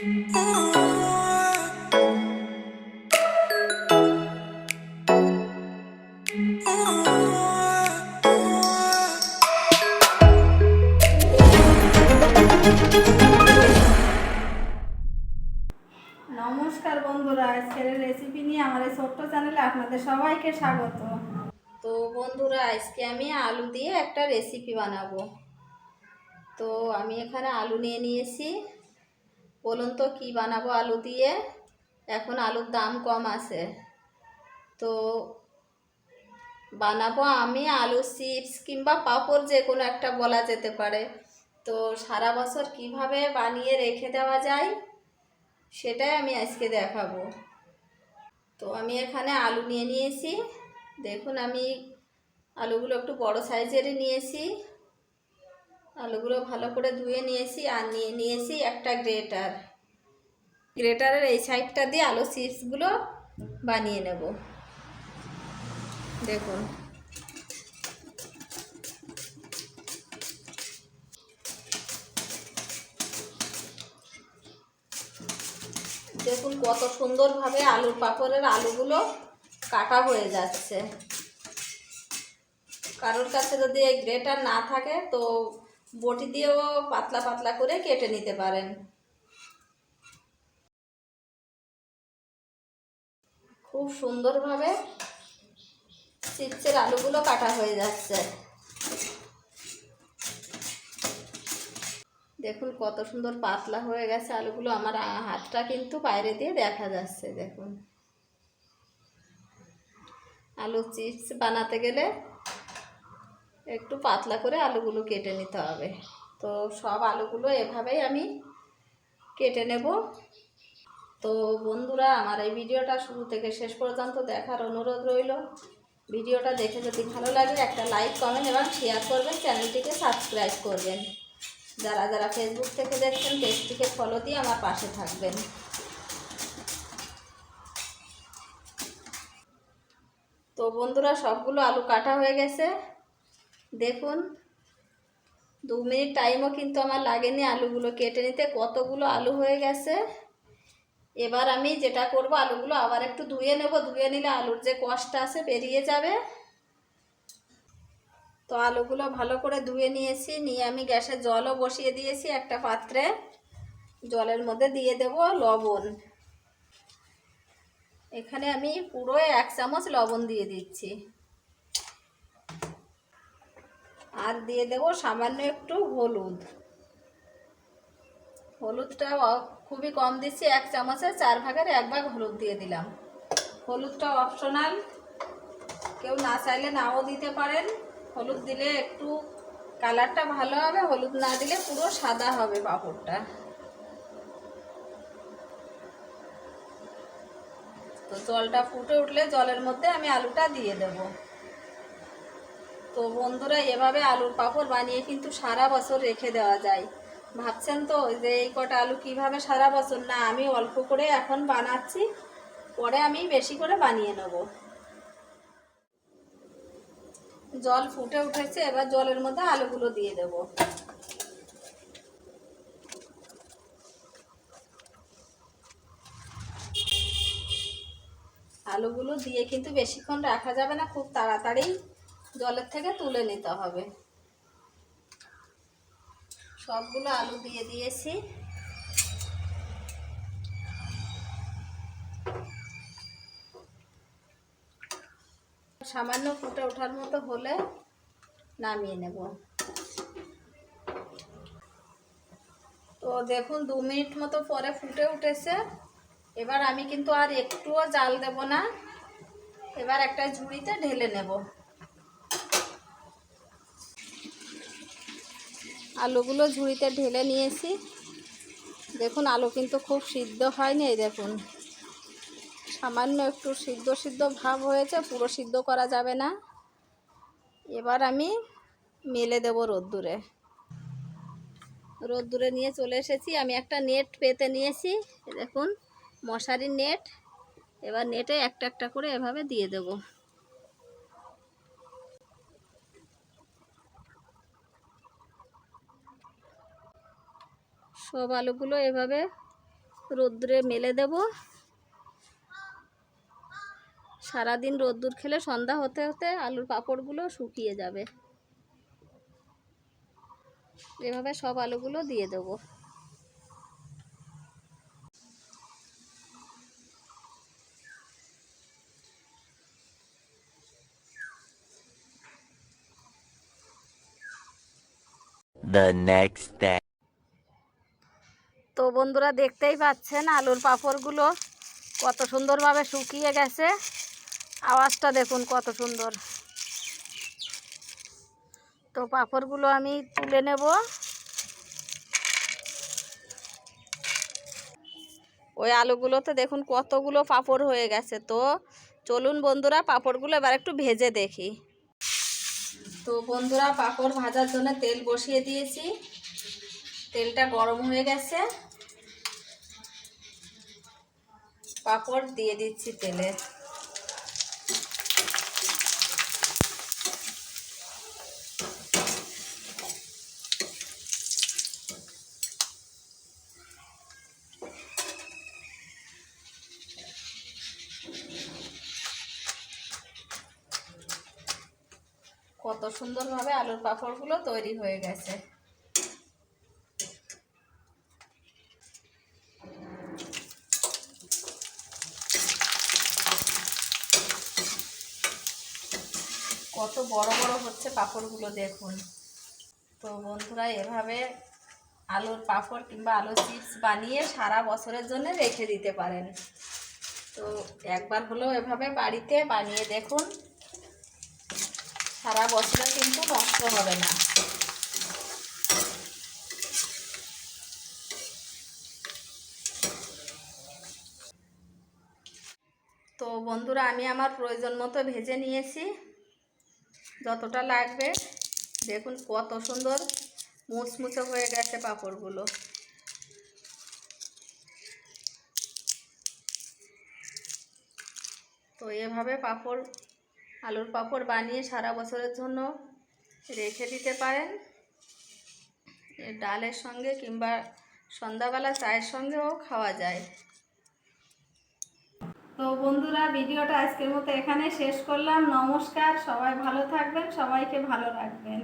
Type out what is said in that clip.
নমস্কার বন্ধুরা, আজকের রেসিপি নিয়ে আমার এই ছোট্ট চ্যানেলে আপনাদের সবাইকে স্বাগত। তো বন্ধুরা, আজকে আমি আলু দিয়ে একটা রেসিপি বানাবো। তো আমি এখানে আলু নিয়ে নিয়েছি। বলুন তো কি বানাবো আলু দিয়ে? এখন আলুর দাম কম আছে। তো বানাবো আমি আলু, চিপস কিংবা পাঁপড় যে কোনো একটা বলা যেতে পারে। তো সারা বছর কীভাবে বানিয়ে রেখে দেওয়া যায় সেটাই আমি আজকে দেখাবো। তো আমি এখানে আলু নিয়ে নিয়েছি। দেখুন আমি আলুগুলো একটু বড় সাইজেরই নিয়েছি। আলুগুলো ভালো করে ধুয়ে নিয়েছি আর নিয়ে নিয়েছি একটা গ্রেটার। গ্রেটারের এই সাইডটা দিয়ে আলু চিপসগুলো বানিয়ে নেব। দেখুন। দেখুন কত সুন্দরভাবে আলুর পাঁপড়ের আলুগুলো কাটা হয়ে যাচ্ছে। কারোর কাছে যদি এই গ্রেটার না থাকে তো বটি দিয়েও পাতলা পাতলা করে কেটে নিতে পারেন। খুব সুন্দরভাবে চিপসের আলুগুলো কাটা হয়ে যাচ্ছে। দেখুন কত সুন্দর পাতলা হয়ে গেছে আলুগুলো। আমার হাতটা কিন্তু বাইরে দিয়ে দেখা যাচ্ছে, দেখুন। আলু চিপস বানাতে গেলে একটু পাতলা করে আলুগুলো কেটে নিতে হবে। তো সব আলুগুলো এভাবেই আমি কেটে নেব। তো বন্ধুরা, আমার এই ভিডিওটা শুরু থেকে শেষ পর্যন্ত দেখার অনুরোধ রইল। ভিডিওটা দেখে যদি ভালো লাগে, একটা লাইক, কমেন্ট এবং শেয়ার করবেন, চ্যানেলটিকে সাবস্ক্রাইব করবেন। যারা যারা ফেসবুক থেকে দেখছেন, পেজটিকে ফলো দিয়ে আমার পাশে থাকবেন। তো বন্ধুরা, সবগুলো আলু কাটা হয়ে গেছে। দেখুন, দু মিনিট টাইমও কিন্তু আমার লাগেনি আলুগুলো কেটে নিতে। কতগুলো আলু হয়ে গেছে? এবার আমি যেটা করব, আলুগুলো আবার একটু ধুয়ে নেব। ধুয়ে নিলে আলুর যে কষ্ট আছে বেরিয়ে যাবে। তো আলুগুলো ভালো করে ধুয়ে নিয়েছি। নিয়ে আমি গ্যাসে জলও বসিয়ে দিয়েছি একটা পাত্রে। জলের মধ্যে দিয়ে দেব লবণ। এখানে আমি পুরো এক চামচ লবণ দিয়ে দিচ্ছি। আর দিয়ে দেব সামান্য একটু হলুদ। হলুদটা খুবই কম দিচ্ছি, এক চামচে চার ভাগের এক ভাগ হলুদ দিয়ে দিলাম। হলুদটা অপশনাল কেউ না চাইলে নাও দিতে পারেন। হলুদ দিলে একটু কালারটা ভালো হবে, হলুদ না দিলে পুরো সাদা হবে পাঁপড়টা। তো জলটা ফুটে উঠলে জলের মধ্যে আমি আলুটা দিয়ে দেব। তো বন্ধুরা, এভাবে আলুর পাঁপড় বানিয়ে কিন্তু সারা বছর রেখে দেওয়া যায়। ভাবছেন তো যে এই কটা আলু কীভাবে সারা বছর? না, আমি অল্প করে এখন বানাচ্ছি, পরে আমি বেশি করে বানিয়ে নেব। জল ফুটে উঠেছে, এবার জলের মধ্যে আলুগুলো দিয়ে দেব। আলুগুলো দিয়ে কিন্তু বেশিক্ষণ রাখা যাবে না, খুব তাড়াতাড়ি। জলের থেকে তুলে নিতে হবে। সবগুলো আলু দিয়ে দিয়েছি। সামান্য ফুটে ওঠার মতো হলে নামিয়ে নেব। তো দেখুন, দু মিনিট মতো পরে ফুটে উঠেছে। এবার আমি কিন্তু আর একটুও জাল দেব না। এবার একটা ঝুড়িতে ঢেলে নেব। আলুগুলো ঝুড়িতে ঢেলে নিয়েছি। দেখুন, আলু কিন্তু খুব সিদ্ধ হয়নি, এই দেখুন। সামান্য একটু সিদ্ধ সিদ্ধ ভাব হয়েছে, পুরো সিদ্ধ করা যাবে না। এবার আমি মেলে দেব রোদ্দুরে। রোদ্দুরে নিয়ে চলে এসেছি। আমি একটা নেট পেতে নিয়েছি দেখুন, মশারির নেট। এবার নেটে একটা একটা করে এভাবে দিয়ে দেব। সব আলুগুলো এভাবে রোদ্দুরে মেলে দেব। সারাদিন রোদ্দুর খেলে সন্ধ্যা হতে হতে আলুর পাঁপড়গুলো শুকিয়ে যাবে। এভাবে সব আলুগুলো দিয়ে দেবো। The next day. বন্ধুরা দেখতেই পাচ্ছেন আলুর পাঁপড়গুলো কত সুন্দরভাবে শুকিয়ে গেছে। আওয়াজটা দেখুন কত সুন্দর। তো পাঁপড়গুলো আমি তুলে নেব। ওই আলুগুলোতে দেখুন কতগুলো পাঁপড় হয়ে গেছে। তো চলুন বন্ধুরা পাঁপড়গুলো এবার একটু ভেজে দেখি। তো বন্ধুরা পাঁপড় ভাজার জন্য তেল বসিয়ে দিয়েছি। তেলটা গরম হয়ে গেছে। পাঁপড় দিয়ে দিচ্ছি তেলে। কত সুন্দরভাবে আলুর পাঁপড়গুলো তৈরি হয়ে গেছে। কত বড় বড় হচ্ছে পাঁপড়গুলো দেখুন। তো বন্ধুরা, এভাবে আলুর পাঁপড় কিংবা আলুর চিপস বানিয়ে সারা বছরের জন্য রেখে দিতে পারেন। তো একবার হলেও এভাবে বাড়িতে বানিয়ে দেখুন, সারা বছরে কিন্তু নষ্ট হবে না। তো বন্ধুরা, আমি আমার প্রয়োজন মতো ভেজে নিয়েছি। যতটা লাগবে, দেখুন কত সুন্দর মুচমুচে হয়ে গেছে পাঁপড়গুলো। তো এভাবে পাঁপড়, আলুর পাঁপড় বানিয়ে সারা বছরের জন্য রেখে দিতে পারেন। ডালের সঙ্গে কিংবা সন্ধ্যাবেলা চায়ের সঙ্গেও খাওয়া যায়। তো বন্ধুরা, ভিডিওটা আজকের মতো এখানে শেষ করলাম। নমস্কার, সবাই ভালো থাকবেন, সবাইকে ভালো রাখবেন।